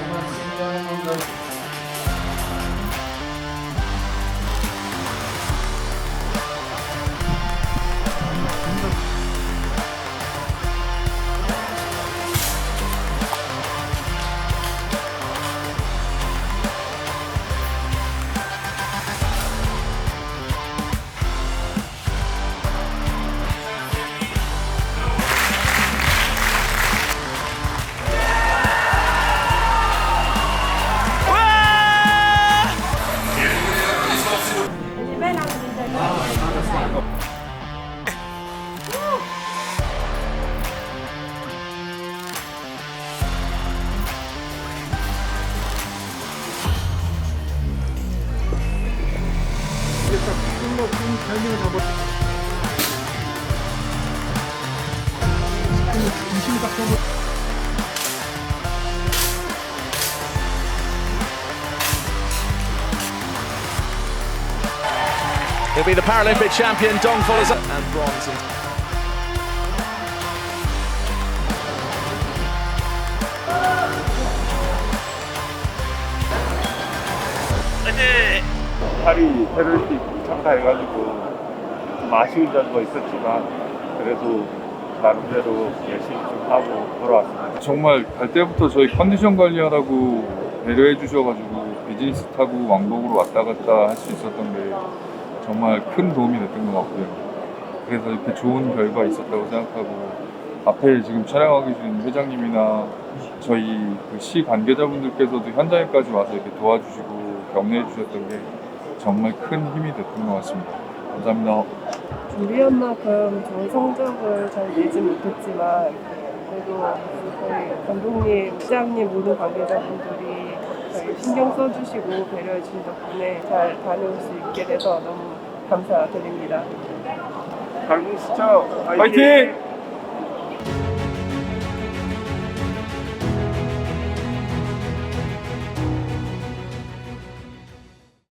我们新疆的 정말 큰 타이밍을 잡았. 중심이 딱 잡았. He'll be the Paralympic champion. Dong follows up and bronze. 파리 테러리스틱 참가해가지고 좀 아쉬운 점도 있었지만 그래도 나름대로 열심히 좀 하고 돌아왔습니다. 정말 갈 때부터 저희 컨디션 관리하라고 배려해 주셔가지고 비즈니스 타고 왕복으로 왔다 갔다 할 수 있었던 게 정말 큰 도움이 됐던 것 같고요. 그래서 이렇게 좋은 결과 있었다고 생각하고 앞에 지금 촬영하고 계신 회장님이나 저희 그 시 관계자분들께서도 현장에까지 와서 이렇게 도와주시고 격려해 주셨던 게 정말 큰 힘이 됐던 것 같습니다. 감사합니다. 준비한 만큼 좋은 성적을 잘 내지 못했지만 그래도 저희 감독님, 시장님 모든 관계자분들이 저희 신경 써주시고 배려해 주신 덕분에 잘 다녀올 수 있게 돼서 너무 감사드립니다. 갈무시죠 화이팅!